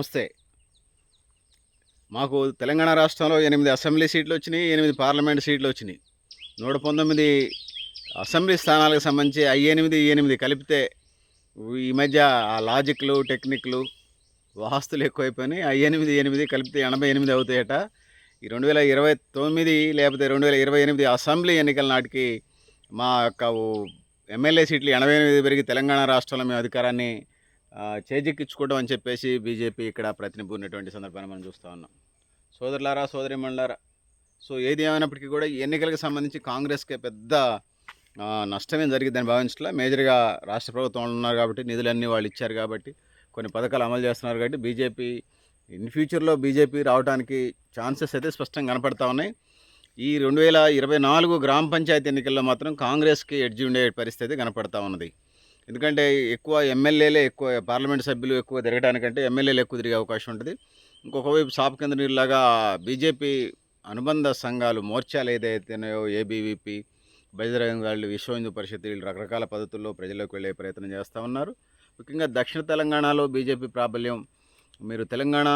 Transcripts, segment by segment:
నమస్తే. మాకు తెలంగాణ రాష్ట్రంలో ఎనిమిది అసెంబ్లీ సీట్లు వచ్చినాయి ఎనిమిది పార్లమెంట్ సీట్లు వచ్చినాయి. నూట పంతొమ్మిది అసెంబ్లీ స్థానాలకు సంబంధించి ఐ ఎనిమిది ఎనిమిది కలిపితే ఈ మధ్య ఆ లాజిక్లు టెక్నిక్లు వాస్తులు ఎక్కువైపోయినాయి. ఐ ఎనిమిది ఎనిమిది కలిపితే ఎనభై ఎనిమిది అవుతాయట. ఈ రెండు వేల ఇరవై తొమ్మిది లేకపోతే రెండు వేల ఇరవై ఎనిమిది అసెంబ్లీ ఎన్నికల నాటికి మా యొక్క ఎమ్మెల్యే సీట్లు ఎనభై ఎనిమిది పెరిగి తెలంగాణ రాష్ట్రంలో మేము అధికారాన్ని చేజిక్కించుకోవడం అని చెప్పేసి బీజేపీ ఇక్కడ ప్రతినిపున్నటువంటి సందర్భాన్ని మనం చూస్తూ ఉన్నాం. సోదరులారా సోదరిమణులారా సో ఏది ఏమైనప్పటికీ కూడా ఈ ఎన్నికలకు సంబంధించి కాంగ్రెస్కి పెద్ద నష్టమే నష్టమేం జరిగిందని భావించట్లా. మేజర్గా రాష్ట్ర ప్రభుత్వం ఉన్నారు కాబట్టి నిధులన్నీ వాళ్ళు ఇచ్చారు కాబట్టి కొన్ని పథకాలు అమలు చేస్తున్నారు కాబట్టి బీజేపీ ఇన్ ఫ్యూచర్లో బీజేపీ రావడానికి ఛాన్సెస్ అయితే స్పష్టంగా కనపడతా ఉన్నాయి. ఈ రెండు వేల ఇరవై నాలుగు గ్రామ పంచాయతీ ఎన్నికల్లో మాత్రం కాంగ్రెస్కి ఎడ్జి ఉండే పరిస్థితి కనపడతా ఉన్నది. ఎందుకంటే ఎక్కువ ఎమ్మెల్యేలే ఎక్కువ పార్లమెంట్ సభ్యులు ఎక్కువ తిరగడానికంటే ఎమ్మెల్యేలు ఎక్కువ తిరిగే అవకాశం ఉంటుంది. ఇంకొక వైపు సాపు కింద నీరులాగా బీజేపీ అనుబంధ సంఘాలు మోర్చాలు ఏదైతేనాయో ఏబీవీపీ బజరంగాళ్ళు విశ్వ హిందూ పరిషత్ వీళ్ళు రకరకాల పద్ధతుల్లో ప్రజల్లోకి వెళ్ళే ప్రయత్నం చేస్తూ ఉన్నారు. ముఖ్యంగా దక్షిణ తెలంగాణలో బీజేపీ ప్రాబల్యం మీరు తెలంగాణ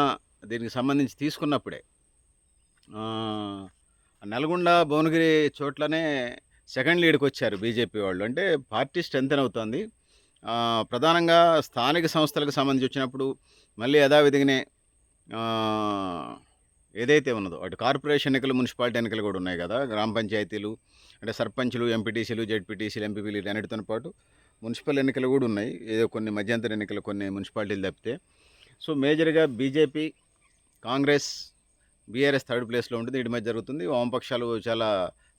దీనికి సంబంధించి తీసుకున్నప్పుడే నల్గొండ భువనగిరి చోట్లనే సెకండ్ లీడ్కి వచ్చారు బీజేపీ వాళ్ళు. అంటే పార్టీ స్ట్రెంత్ అవుతుంది. ప్రధానంగా స్థానిక సంస్థలకు సంబంధించి వచ్చినప్పుడు మళ్ళీ యథావిధిగానే ఏదైతే ఉన్నదో అటు కార్పొరేషన్ ఎన్నికలు మున్సిపాలిటీ ఎన్నికలు కూడా ఉన్నాయి కదా గ్రామ పంచాయతీలు అంటే సర్పంచులు ఎంపీటీసీలు జెడ్పీటీసీలు ఎంపీపీలు అన్నిటితో పాటు మున్సిపల్ ఎన్నికలు కూడా ఉన్నాయి. ఏదో కొన్ని మధ్యంతర ఎన్నికలు కొన్ని మున్సిపాలిటీలు తప్పితే. సో మేజర్గా బీజేపీ కాంగ్రెస్ బీఆర్ఎస్ థర్డ్ ప్లేస్లో ఉంటుంది. ఇటు మధ్య జరుగుతుంది. వామపక్షాలు చాలా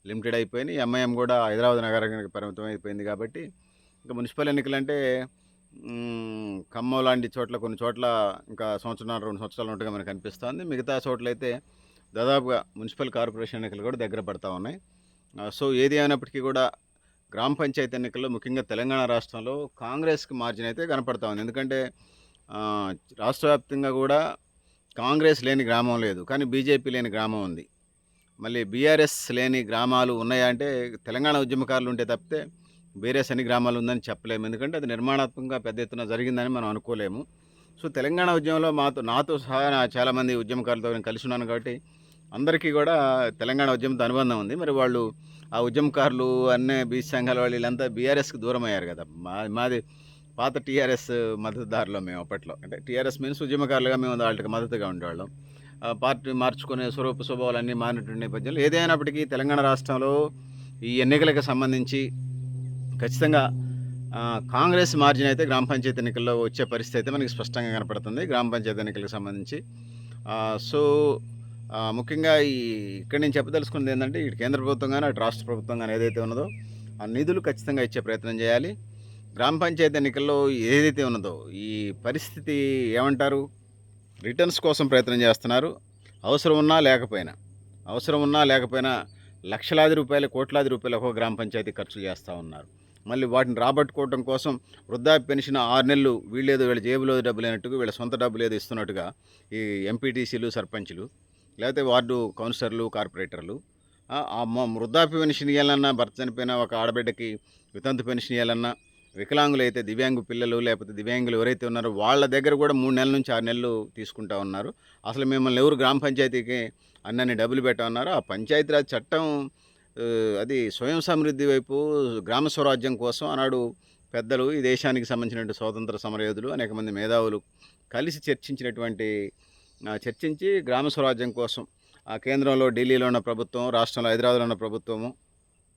లిమిటెడ్ అయిపోయినాయి. ఎంఐఎం కూడా హైదరాబాద్ నగరానికి పరిమితం అయిపోయింది కాబట్టి ఇంకా మున్సిపల్ ఎన్నికలంటే ఖమ్మం లాంటి చోట్ల కొన్ని చోట్ల ఇంకా సంవత్సరం రెండు సంవత్సరాలు ఉన్నట్టుగా మనకు అనిపిస్తుంది. మిగతా చోట్ల అయితే దాదాపుగా మున్సిపల్ కార్పొరేషన్ ఎన్నికలు కూడా దగ్గర పడతా ఉన్నాయి. సో ఏది అయినప్పటికీ కూడా గ్రామ పంచాయతీ ఎన్నికల్లో ముఖ్యంగా తెలంగాణ రాష్ట్రంలో కాంగ్రెస్కి మార్జిన్ అయితే కనపడతా ఉంది. ఎందుకంటే రాష్ట్ర వ్యాప్తంగా కూడా కాంగ్రెస్ లేని గ్రామం లేదు. కానీ బీజేపీ లేని గ్రామం ఉంది. మళ్ళీ బీఆర్ఎస్ లేని గ్రామాలు ఉన్నాయా అంటే తెలంగాణ ఉద్యమకారులు ఉంటే తప్పితే వేరే శని గ్రామాలు ఉందని చెప్పలేము. ఎందుకంటే అది నిర్మాణాత్మకంగా పెద్ద ఎత్తున జరిగిందని మనం అనుకోలేము. సో తెలంగాణ ఉద్యమంలో మాతో నాతో సహా చాలామంది ఉద్యమకారులతో నేను కలిసి ఉన్నాను కాబట్టి అందరికీ కూడా తెలంగాణ ఉద్యమంతో అనుబంధం ఉంది. మరి వాళ్ళు ఆ ఉద్యమకారులు అన్నీ బీసీ సంఘాల వాళ్ళు వీళ్ళంతా బీఆర్ఎస్కి దూరం అయ్యారు కదా. మా మాది పాత టీఆర్ఎస్ మద్దతుదారులో మేము అప్పట్లో. అంటే టీఆర్ఎస్ మీన్స్ ఉద్యమకారులుగా మేము వాళ్ళకి మద్దతుగా ఉండేవాళ్ళం. ఆ పార్టీ మార్చుకునే స్వరూప స్వభావాలు అన్నీ మారినటువంటి నేపథ్యంలో ఏదైనప్పటికీ తెలంగాణ రాష్ట్రంలో ఈ ఎన్నికలకు సంబంధించి ఖచ్చితంగా కాంగ్రెస్ మార్జిన్ అయితే గ్రామ పంచాయతీ ఎన్నికల్లో వచ్చే పరిస్థితి అయితే మనకి స్పష్టంగా కనపడుతుంది గ్రామ పంచాయతీ ఎన్నికలకు సంబంధించి. సో ముఖ్యంగా ఈ ఇక్కడ నేను చెప్పదలుచుకున్నది ఏంటంటే ఇటు కేంద్ర ప్రభుత్వం కానీ అటు రాష్ట్ర ప్రభుత్వం కానీ ఏదైతే ఉన్నదో ఆ నిధులు ఖచ్చితంగా ఇచ్చే ప్రయత్నం చేయాలి. గ్రామ పంచాయతీ ఎన్నికల్లో ఏదైతే ఉన్నదో ఈ పరిస్థితి ఏమంటారు? రిటర్న్స్ కోసం ప్రయత్నం చేస్తున్నారు. అవసరం ఉన్నా లేకపోయినా అవసరం ఉన్నా లేకపోయినా లక్షలాది రూపాయలు కోట్లాది రూపాయలు ఒక్కో గ్రామ పంచాయతీ ఖర్చు చేస్తూ ఉన్నారు. మళ్ళీ వాటిని రాబట్టుకోవడం కోసం వృద్ధాప్య పెన్షన్ ఆరు నెలలు వీళ్ళేదో వీళ్ళ జేబులో డబ్బు లేనట్టుగా వీళ్ళ సొంత డబ్బులు ఏదో ఇస్తున్నట్టుగా ఈ ఎంపీటీసీలు సర్పంచులు లేకపోతే వార్డు కౌన్సిలర్లు కార్పొరేటర్లు వృద్ధాప్య పెన్షన్ ఇవ్వాలన్నా భర్త చనిపోయిన ఒక ఆడబిడ్డకి వితంతు పెన్షన్ ఇవ్వాలన్నా వికలాంగులు అయితే దివ్యాంగు పిల్లలు లేకపోతే దివ్యాంగులు ఎవరైతే ఉన్నారో వాళ్ళ దగ్గర కూడా మూడు నెలల నుంచి ఆరు నెలలు తీసుకుంటా ఉన్నారు. అసలు మిమ్మల్ని ఎవరు గ్రామ పంచాయతీకి అన్నన్ని డబ్బులు పెట్టా ఉన్నారో ఆ పంచాయతీరాజ్ చట్టం అది స్వయం సమృద్ధి వైపు గ్రామ స్వరాజ్యం కోసం ఆనాడు పెద్దలు ఈ దేశానికి సంబంధించినటువంటి స్వాతంత్ర సమరయోధులు అనేక మంది మేధావులు కలిసి చర్చించినటువంటి చర్చించి గ్రామ స్వరాజ్యం కోసం ఆ కేంద్రంలో ఢిల్లీలో ఉన్న ప్రభుత్వం రాష్ట్రంలో హైదరాబాద్లో ఉన్న ప్రభుత్వము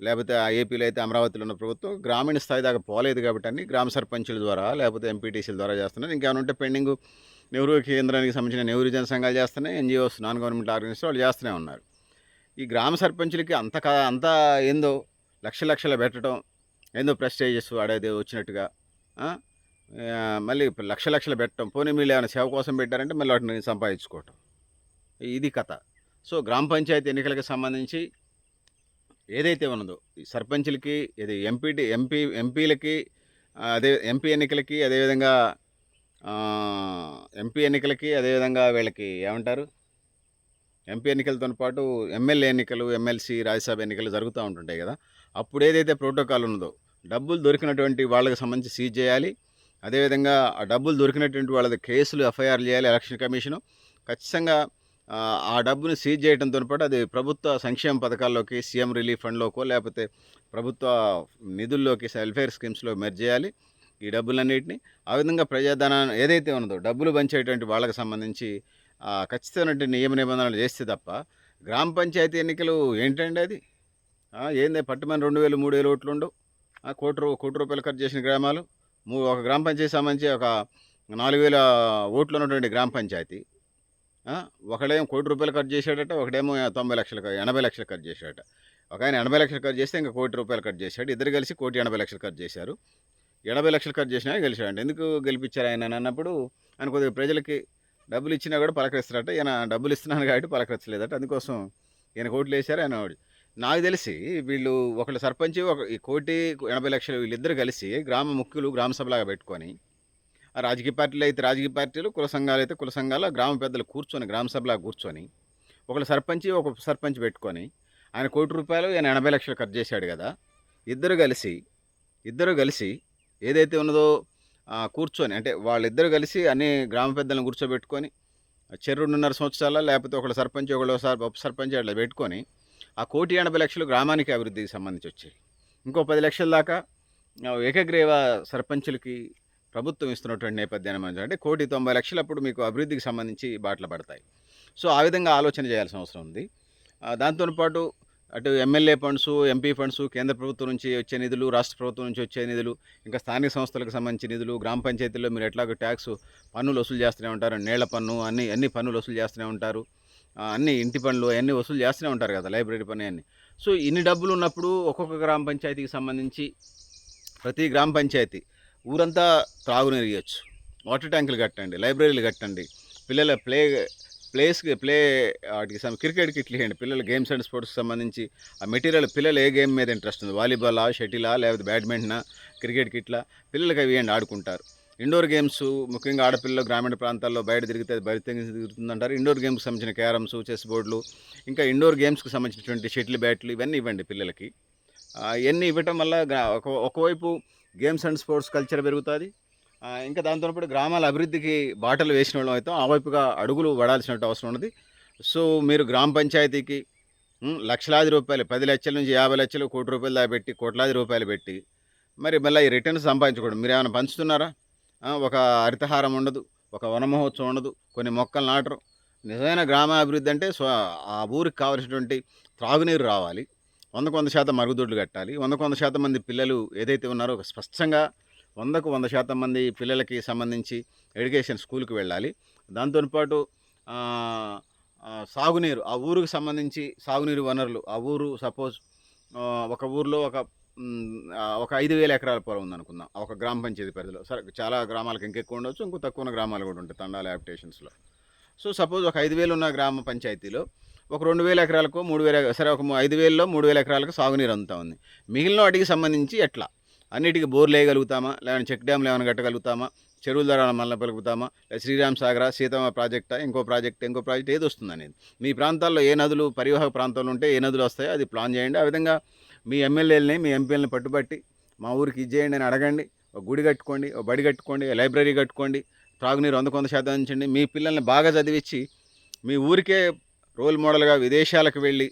లేకపోతే ఏపీలో అయితే అమరావతిలో ఉన్న ప్రభుత్వం గ్రామీణ స్థాయి దాకా పోలేదు కాబట్టి అన్ని గ్రామ సర్పంచుల ద్వారా లేకపోతే ఎంపీటీసీల ద్వారా చేస్తున్నారు ఇంకేమైనా ఉంటే పెండింగ్ నెహ్రూ కేంద్రానికి సంబంధించిన నెహ్రూ జన సంఘాలు చేస్తున్నాయి ఎన్జిఓస్ నాన్ గవర్నమెంట్ ఆర్గనైజేషన్ వాళ్ళు చేస్తూనే ఉన్నారు. ఈ గ్రామ సర్పంచులకి అంత కా- అంత ఏందో లక్ష లక్షలు పెట్టడం ఏందో ప్రెస్టేజెస్ అడేది వచ్చినట్టుగా మళ్ళీ లక్ష లక్షలు పెట్టడం పోనీ మీరు ఏమైనా సేవ కోసం పెట్టారంటే మళ్ళీ వాటిని సంపాదించుకోవటం. ఇది కథ. సో గ్రామ పంచాయతీ ఎన్నికలకు సంబంధించి ఏదైతే ఉన్నదో ఈ సర్పంచులకి ఇది ఎంపీటీ ఎంపీ ఎంపీలకి అదే ఎంపీ ఎన్నికలకి అదేవిధంగా ఎంపీ ఎన్నికలకి అదేవిధంగా వీళ్ళకి ఏమంటారు? ఎంపీ ఎన్నికలతో పాటు ఎమ్మెల్యే ఎన్నికలు ఎమ్మెల్సీ రాజ్యసభ ఎన్నికలు జరుగుతూ ఉంటుంటాయి కదా. అప్పుడు ఏదైతే ప్రోటోకాల్ ఉన్నదో డబ్బులు దొరికినటువంటి వాళ్ళకి సంబంధించి సీజ్ చేయాలి. అదేవిధంగా ఆ డబ్బులు దొరికినటువంటి వాళ్ళది కేసులు ఎఫ్ఐఆర్లు చేయాలి ఎలక్షన్ కమిషను. ఖచ్చితంగా ఆ, డబ్బును సీజ్ చేయడంతో పాటు అది ప్రభుత్వ సంక్షేమ పథకాల్లోకి సీఎం రిలీఫ్ ఫండ్లోకో లేకపోతే ప్రభుత్వ నిధుల్లోకి వెల్ఫేర్ స్కీమ్స్లో మెర్జ్ చేయాలి ఈ డబ్బులన్నింటినీ. ఆ విధంగా ప్రజాధనాన్ని ఏదైతే ఉన్నదో డబ్బులు పంచేటువంటి వాళ్ళకి సంబంధించి ఆ, ఖచ్చితమైనటువంటి నియమ నిబంధనలు చేస్తే తప్ప గ్రామ పంచాయతీ ఎన్నికలు ఏంటండి అది? ఏంది? పట్టుమని రెండు వేలు మూడు వేలు ఓట్లు ఉండవు. కోటి రూ కోటి రూపాయలు ఖర్చు చేసిన గ్రామాలు. మూ ఒక గ్రామ పంచాయతీ సంబంధించి ఒక నాలుగు వేల ఓట్లు ఉన్నటువంటి గ్రామ పంచాయతీ. ఒకడేమో కోటి రూపాయలు ఖర్చు చేశాడట ఒకడేమో తొంభై లక్షలు ఎనభై లక్షలు ఖర్చు చేశాడట. ఒక ఆయన ఎనభై లక్షలు ఖర్చు చేస్తే ఇంకా కోటి రూపాయలు ఖర్చు చేశాడు. ఇద్దరు కలిసి కోటి ఎనభై లక్షలు ఖర్చు చేశారు. ఎనభై లక్షలు ఖర్చు చేసినా గెలిచాడు ఎందుకు గెలిపించారు ఆయన అన్నప్పుడు ఆయన కొద్దిగా ప్రజలకి డబ్బులు ఇచ్చినా కూడా పలకరిస్తారట ఈయన డబ్బులు ఇస్తున్నాను కాబట్టి పలకరించలేదట. అందుకోసం ఈయన కోట్లు వేశారు ఆయన నాకు తెలిసి వీళ్ళు ఒకళ్ళు సర్పంచ్ ఒక ఈ కోటి ఎనభై లక్షలు వీళ్ళిద్దరు కలిసి గ్రామ ముఖ్యులు గ్రామ సభలాగా పెట్టుకొని ఆ రాజకీయ పార్టీలు అయితే రాజకీయ పార్టీలు కుల సంఘాలు అయితే కుల సంఘాలు గ్రామ పెద్దలు కూర్చొని గ్రామ సభలా కూర్చొని ఒకళ్ళు సర్పంచ్ ఒక సర్పంచ్ పెట్టుకొని ఆయన కోటి రూపాయలు ఆయన ఎనభై లక్షలు ఖర్చు చేశాడు కదా. ఇద్దరు కలిసి ఇద్దరు కలిసి ఏదైతే ఉన్నదో కూర్చొని అంటే వాళ్ళిద్దరు కలిసి అన్ని గ్రామ పెద్దలను కూర్చోబెట్టుకొని చెరు సంవత్సరాల లేకపోతే ఒకళ్ళు సర్పంచ్ ఒకళ్ళు ఉప సర్పంచ్ అట్లా పెట్టుకొని ఆ కోటి ఎనభై లక్షలు గ్రామానికి అభివృద్ధికి సంబంధించి వచ్చాయి. ఇంకో పది లక్షల దాకా ఏకగ్రీవ సర్పంచులకి ప్రభుత్వం ఇస్తున్నటువంటి నేపథ్యాన్ని మనం అంటే కోటి తొంభై లక్షలు అప్పుడు మీకు అభివృద్ధికి సంబంధించి బాటలు పడతాయి. సో ఆ విధంగా ఆలోచన చేయాల్సిన అవసరం ఉంది. దాంతో పాటు అటు ఎమ్మెల్యే ఫండ్స్ ఎంపీ ఫండ్స్ కేంద్ర ప్రభుత్వం నుంచి వచ్చే నిధులు రాష్ట్ర ప్రభుత్వం నుంచి వచ్చే నిధులు ఇంకా స్థానిక సంస్థలకు సంబంధించిన నిధులు గ్రామ పంచాయతీల్లో మీరు ఎట్లాగో ట్యాక్స్ పన్నులు వసూలు చేస్తూనే ఉంటారు నీళ్ళ పన్ను అన్ని అన్ని పన్నులు వసూలు చేస్తూనే ఉంటారు. అన్ని ఇంటి పనులు అన్నీ వసూలు చేస్తూనే ఉంటారు కదా లైబ్రరీ పని అన్ని. సో ఇన్ని డబ్బులు ఉన్నప్పుడు ఒక్కొక్క గ్రామ పంచాయతీకి సంబంధించి ప్రతి గ్రామ పంచాయతీ ఊరంతా త్రాగునీరు ఇవ్వచ్చు వాటర్ ట్యాంకులు కట్టండి లైబ్రరీలు కట్టండి పిల్లల ప్లే ప్లేస్కి ప్లే వాటికి క్రికెట్ కిట్లు ఇవ్వండి పిల్లల గేమ్స్ అండ్ స్పోర్ట్స్కి సంబంధించి ఆ మెటీరియల్ పిల్లలు ఏ గేమ్ మీద ఇంట్రెస్ట్ ఉంది? వాలీబాలా షటిలా లేకపోతే బ్యాడ్మింటనా క్రికెట్ కిట్లా పిల్లలకి అవి ఇవ్వండి ఆడుకుంటారు. ఇండోర్ గేమ్స్ ముఖ్యంగా ఆడపిల్లలు గ్రామీణ ప్రాంతాల్లో బయట తిరిగితే బయట తిరుగుతుందంటారు. ఇండోర్ గేమ్స్కి సంబంధించిన క్యారమ్స్ చెస్ బోర్డులు ఇంకా ఇండోర్ గేమ్స్కి సంబంధించినటువంటి షటిల్ బ్యాట్లు ఇవన్నీ ఇవ్వండి పిల్లలకి. ఇవన్నీ ఇవ్వటం వల్ల ఒక ఒకవైపు గేమ్స్ అండ్ స్పోర్ట్స్ కల్చర్ పెరుగుతుంది. ఇంకా దాంతో పాటు గ్రామాల అభివృద్ధికి బాటలు వేసిన వాళ్ళం అయితే ఆ వైపుగా అడుగులు పడాల్సిన అవసరం ఉన్నది. సో మీరు గ్రామ పంచాయతీకి లక్షలాది రూపాయలు పది లక్షల నుంచి యాభై లక్షలు కోటి రూపాయలు దాకా పెట్టి కోట్లాది రూపాయలు పెట్టి మరి మళ్ళీ ఈ రిటర్న్స్ సంపాదించుకోవడం. మీరు ఏమైనా పంచుతున్నారా? ఒక హరితహారం ఉండదు ఒక వనమహోత్సవం ఉండదు కొన్ని మొక్కలు నాటరు. నిజమైన గ్రామ అభివృద్ధి అంటే స్వ ఆ ఊరికి కావలసినటువంటి త్రాగునీరు రావాలి. వందకు వంద శాతం మరుగుదొడ్లు కట్టాలి. వందకు వంద శాతం మంది పిల్లలు ఏదైతే ఉన్నారో ఒక స్పష్టంగా వందకు వంద శాతం మంది పిల్లలకి సంబంధించి ఎడ్యుకేషన్ స్కూల్కి వెళ్ళాలి. దాంతోపాటు సాగునీరు ఆ ఊరికి సంబంధించి సాగునీరు వనరులు ఆ ఊరు సపోజ్ ఒక ఊర్లో ఒక ఒక ఐదు వేల ఎకరాల పొలం ఉందనుకుందాం. ఒక గ్రామ పంచాయతీ పరిధిలో. సరే చాలా గ్రామాలకు ఇంకెక్కువ ఉండొచ్చు ఇంకో తక్కువ ఉన్న గ్రామాలు కూడా ఉంటాయి తండాల యాప్టేషన్స్లో సో సపోజ్ ఒక ఐదు వేలు ఉన్న గ్రామ పంచాయతీలో ఒక రెండు వేల ఎకరాలకు మూడు వేల సరే ఒక ఐదు వేలలో మూడు వేల ఎకరాలకు సాగునీరు అందుతా ఉంది. మిగిలిన వాటికి సంబంధించి ఎట్లా? అన్నిటికీ బోర్లు వేయగలుగుతామా? లేదంటే చెక్ డ్యామ్లు ఏమైనా కట్టగలుగుతామా? చెరువుల ద్వారా మళ్ళీ పలుకుతామా? లేదా శ్రీరామ్ సాగర సీతమ్మ ప్రాజెక్టా ఇంకో ప్రాజెక్ట్ ఇంకో ప్రాజెక్ట్ ఏది వస్తుంది అనేది. మీ ప్రాంతాల్లో ఏ నదులు పరివాహక ప్రాంతాలు ఉంటే ఏ నదులు వస్తాయో అది ప్లాన్ చేయండి. ఆ విధంగా మీ ఎమ్మెల్యేలని మీ ఎంపీలని పట్టుబట్టి మా ఊరికి ఇది చేయండి అని అడగండి. ఒక గుడి కట్టుకోండి ఒక బడి కట్టుకోండి ఒక లైబ్రరీ కట్టుకోండి త్రాగునీరు వంద కొంత శాతం ఉంచండి మీ పిల్లల్ని బాగా చదివించి మీ ఊరికే రోల్ మోడల్గా విదేశాలకు వెళ్ళి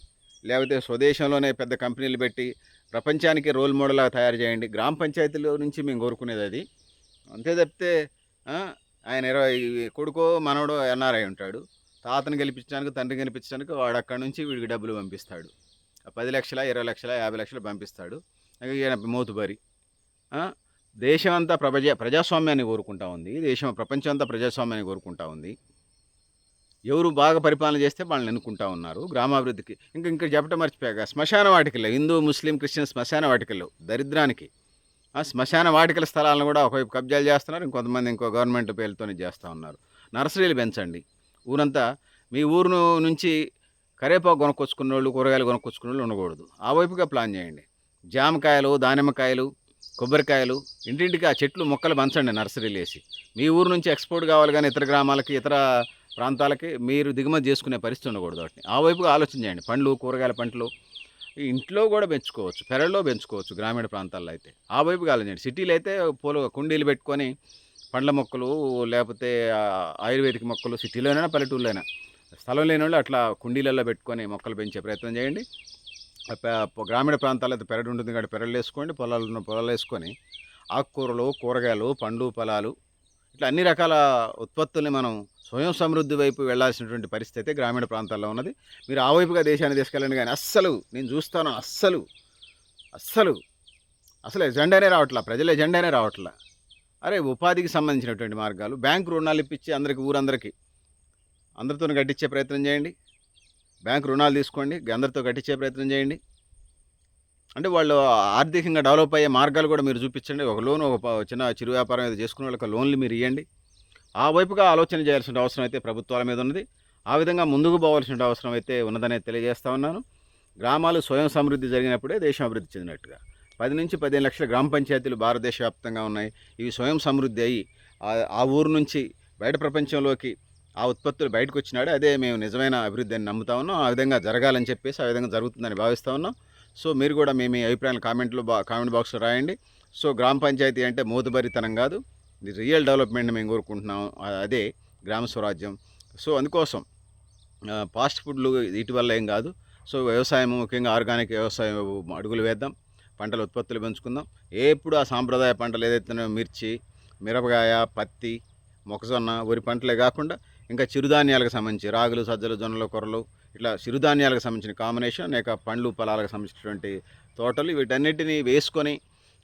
లేకపోతే స్వదేశంలోనే పెద్ద కంపెనీలు పెట్టి ప్రపంచానికి రోల్ మోడల్గా తయారు చేయండి. గ్రామ పంచాయతీలో నుంచి మేము కోరుకునేది అది. అంతే తప్పితే ఆయన ఇరవై కొడుకో మనవడో ఎన్ఆర్ఐ ఉంటాడు. తాతను గెలిపించడానికి తండ్రిని గెలిపించడానికి వాడు అక్కడి నుంచి వీడికి డబ్బులు పంపిస్తాడు. పది లక్షల ఇరవై లక్షల యాభై లక్షలు పంపిస్తాడు. ఈయన మోతుబరి. దేశం అంతా ప్రజా ప్రజాస్వామ్యాన్ని కోరుకుంటా ఉంది. దేశం ప్రపంచం అంతా ప్రజాస్వామ్యాన్ని కోరుకుంటా ఉంది. ఎవరు బాగా పరిపాలన చేస్తే వాళ్ళని ఎన్నుకుంటా ఉన్నారు. గ్రామాభివృద్ధికి ఇంకా ఇంకా చెప్పటం మర్చిపోయాక శ్మశాన వాటికలు హిందూ ముస్లిం క్రిస్టియన్ శ్మశాన వాటికలు దరిద్రానికి. ఆ శ్మశాన వాటికల స్థలాలను కూడా ఒకవైపు కబ్జాలు చేస్తున్నారు. ఇంకొంతమంది ఇంకో గవర్నమెంట్ పేర్లతోనే చేస్తూ ఉన్నారు. నర్సరీలు పెంచండి. ఊరంతా మీ ఊరు నుంచి కరేపాకు కొనుక్కొచ్చుకున్న వాళ్ళు కూరగాయలు కొనుక్కొచ్చుకున్న వాళ్ళు ఉండకూడదు. ఆ వైపుగా ప్లాన్ చేయండి. జామకాయలు దానిమ్మకాయలు కొబ్బరికాయలు ఇంటింటికి ఆ చెట్లు మొక్కలు పంచండి నర్సరీలు వేసి. మీ ఊరు నుంచి ఎక్స్పోర్ట్ కావాలి కానీ ఇతర గ్రామాలకి ఇతర ప్రాంతాలకి మీరు దిగుమతి చేసుకునే పరిస్థితి ఉండకూడదు వాటిని. ఆ వైపుగా ఆలోచన చేయండి. పండ్లు కూరగాయల పంటలు ఇంట్లో కూడా పెంచుకోవచ్చు. పెరల్లో పెంచుకోవచ్చు గ్రామీణ ప్రాంతాల్లో అయితే. ఆ వైపుగా ఆలోచించండి సిటీలో అయితే పూల కుండీలు పెట్టుకొని పండ్ల మొక్కలు లేకపోతే ఆయుర్వేదిక మొక్కలు సిటీలోనైనా పల్లెటూరులోనైనా స్థలం లేని వాళ్ళు అట్లా కుండీలలో పెట్టుకొని మొక్కలు పెంచే ప్రయత్నం చేయండి. గ్రామీణ ప్రాంతాల్లో అయితే పెరడు ఉంటుంది కాబట్టి పెరళ్ళు వేసుకోండి. పొలాలు ఉన్న పొలాలు వేసుకొని ఆకుకూరలు కూరగాయలు పండ్లు ఫలాలు ఇట్లా అన్ని రకాల ఉత్పత్తుల్ని మనం స్వయం సమృద్ధి వైపు వెళ్ళాల్సినటువంటి పరిస్థితి అయితే గ్రామీణ ప్రాంతాల్లో ఉన్నది. మీరు ఆ వైపుగా దేశాన్ని తీసుకెళ్ళండి కానీ అస్సలు నేను చూస్తాను అస్సలు అస్సలు అసలు ఎజెండానే రావట్లా ప్రజల ఎజెండానే రావట్లా. అరే ఉపాధికి సంబంధించినటువంటి మార్గాలు బ్యాంకు రుణాలు ఇప్పించి అందరికి ఊరందరికీ అందరితో కట్టించే ప్రయత్నం చేయండి. బ్యాంకు రుణాలు తీసుకోండి అందరితో కట్టించే ప్రయత్నం చేయండి. అంటే వాళ్ళు ఆర్థికంగా డెవలప్ అయ్యే మార్గాలు కూడా మీరు చూపించండి. ఒక లోన్ ఒక చిన్న చిరు వ్యాపారం ఏదో చేసుకునే వాళ్ళకి లోన్లు మీరు ఇవ్వండి ఆ వైపుగా ఆలోచన చేయాల్సిన అవసరం అయితే ప్రభుత్వాల మీద ఉన్నది. ఆ విధంగా ముందుకు పోవాల్సిన అవసరం అయితే ఉన్నదనే తెలియజేస్తా ఉన్నాను. గ్రామాలు స్వయం సమృద్ధి జరిగినప్పుడే దేశం అభివృద్ధి చెందినట్టుగా. పది నుంచి పదిహేను లక్షల గ్రామ పంచాయతీలు భారతదేశ వ్యాప్తంగా ఉన్నాయి. ఇవి స్వయం సమృద్ధి అయ్యి ఆ- ఆ ఊరు నుంచి బయట ప్రపంచంలోకి ఆ ఉత్పత్తులు బయటకు వచ్చినాడే అదే మేము నిజమైన అభివృద్ధి అని నమ్ముతా ఉన్నాం. ఆ విధంగా జరగాలని చెప్పేసి ఆ విధంగా జరుగుతుందని భావిస్తూ ఉన్నాం. సో మీరు కూడా మీ మీ అభిప్రాయాలు కామెంట్లో బా కామెంట్ బాక్స్లో రాయండి. సో గ్రామ పంచాయతీ అంటే మోతుబరితనం కాదు. రియల్ డెవలప్మెంట్ మేము కోరుకుంటున్నాం. అదే గ్రామ స్వరాజ్యం. సో అందుకోసం ఫాస్ట్ ఫుడ్లు వీటి వల్ల ఏం కాదు. సో వ్యవసాయం ముఖ్యంగా ఆర్గానిక్ వ్యవసాయం అడుగులు వేద్దాం. పంటల ఉత్పత్తులు పెంచుకుందాం. ఎప్పుడు ఆ సాంప్రదాయ పంటలు ఏదైతే మిర్చి మిరపకాయ పత్తి మొక్కజొన్న వరి పంటలే కాకుండా ఇంకా చిరుధాన్యాలకు సంబంధించి రాగులు సజ్జలు జొన్నలు కొర్రలు ఇట్లా చిరుధాన్యాలకు సంబంధించిన కాంబినేషన్ లేక పండ్లు ఫలాలకు సంబంధించినటువంటి తోటలు వీటన్నిటిని వేసుకొని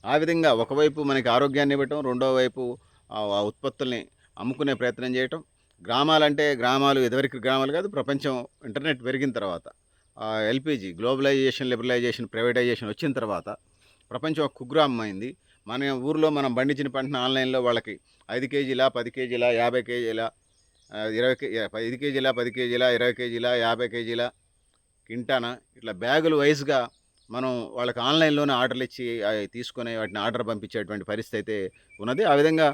ఆ విధంగా ఒకవైపు మనకి ఆరోగ్యాన్ని ఇవ్వటం రెండో వైపు ఆ ఉత్పత్తుల్ని అమ్ముకునే ప్రయత్నం చేయటం. గ్రామాలంటే గ్రామాలు ఎదవరికి గ్రామాలు కాదు ప్రపంచం ఇంటర్నెట్ పెరిగిన తర్వాత ఎల్పిజి గ్లోబలైజేషన్ లిబరలైజేషన్ ప్రైవేటైజేషన్ వచ్చిన తర్వాత ప్రపంచం ఒక కుగ్రామం అయింది. మన ఊర్లో మనం పండించిన పంటను ఆన్లైన్లో వాళ్ళకి ఐదు కేజీల పది కేజీల యాభై కేజీల ఇరవై కే ఐదు కేజీల పది కేజీల ఇరవై కేజీల యాభై కేజీల కింటాన ఇట్లా బ్యాగులు వైజ్గా మనం వాళ్ళకి ఆన్లైన్లోనే ఆర్డర్లు ఇచ్చి అవి తీసుకొని వాటిని ఆర్డర్ పంపించేటువంటి పరిస్థితి అయితే ఉన్నది. ఆ విధంగా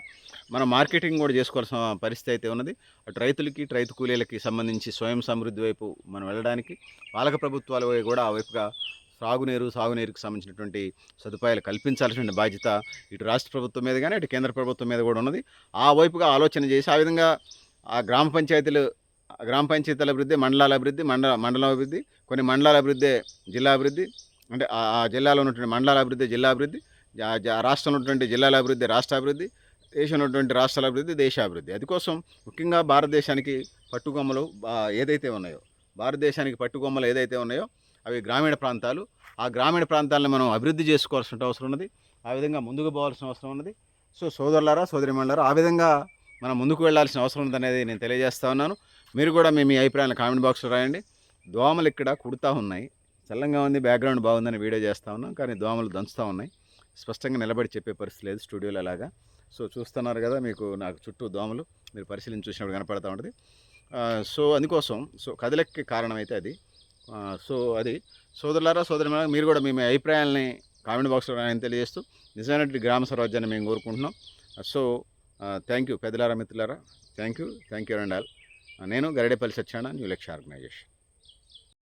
మనం మార్కెటింగ్ కూడా చేసుకోవాల్సిన పరిస్థితి అయితే ఉన్నది. అటు రైతులకి రైతు కూలీలకి సంబంధించి స్వయం సమృద్ధి వైపు మనం వెళ్ళడానికి పాలక ప్రభుత్వాల కూడా ఆ వైపుగా సాగునీరు సాగునీరుకి సంబంధించినటువంటి సదుపాయాలు కల్పించాల్సిన బాధ్యత ఇటు రాష్ట్ర ప్రభుత్వం మీద కానీ ఇటు కేంద్ర ప్రభుత్వం మీద కూడా ఉన్నది. ఆ వైపుగా ఆలోచన చేసి ఆ విధంగా ఆ గ్రామ పంచాయతీలు గ్రామ పంచాయతీల అభివృద్ధి మండలాల అభివృద్ధి మండల మండలం అభివృద్ధి కొన్ని మండలాల అభివృద్ధి జిల్లా అభివృద్ధి అంటే ఆ జిల్లాలో ఉన్నటువంటి మండలాల అభివృద్ధి జిల్లా అభివృద్ధి జా- రాష్ట్రంలో ఉన్నటువంటి జిల్లాల అభివృద్ధి రాష్ట్ర అభివృద్ధి దేశంలో ఉన్నటువంటి రాష్ట్రాల అభివృద్ధి దేశాభివృద్ధి. అది కోసం ముఖ్యంగా భారతదేశానికి పట్టుకొమ్మలు ఏదైతే ఉన్నాయో భారతదేశానికి పట్టుకొమ్మలు ఏదైతే ఉన్నాయో అవి గ్రామీణ ప్రాంతాలు. ఆ గ్రామీణ ప్రాంతాలను మనం అభివృద్ధి చేసుకోవాల్సిన అవసరం ఉన్నది. ఆ విధంగా ముందుకు పోవాల్సిన అవసరం ఉన్నది. సో సోదరులారా సోదరిమణులారా ఆ విధంగా మనం ముందుకు వెళ్ళాల్సిన అవసరం ఉందనేది నేను తెలియజేస్తా ఉన్నాను. మీరు కూడా మీ మీ అభిప్రాయాలను కామెంట్ బాక్స్లో రాయండి. దోమలు ఇక్కడ కుడుతూ ఉన్నాయి. చల్లంగా ఉంది బ్యాక్గ్రౌండ్ బాగుందని వీడియో చేస్తూ ఉన్నాం కానీ దోమలు దంచుతూ ఉన్నాయి. స్పష్టంగా నిలబడి చెప్పే పరిస్థితి లేదు స్టూడియోలో అలాగా. సో చూస్తున్నారు కదా మీకు నాకు చుట్టూ దోమలు మీరు పరిశీలించి చూసినప్పుడు కనపడతా ఉంటుంది. సో అందుకోసం సో కదలకి కారణం అయితే అది సో అది. సోదరులారా సోదరి మీరు కూడా మీ మీ అభిప్రాయాలని కామెంట్ బాక్స్లో రాయని తెలియజేస్తూ నిజమైనటువంటి గ్రామ స్వరాజ్యాన్ని మేము కోరుకుంటున్నాం. సో థ్యాంక్ యూ పెద్దలారా మిత్రులారా? Thank you thank you and all నేను గరిడేపల్లి సత్యాన న్యూ లక్ష్య ఆర్గనైజేషన్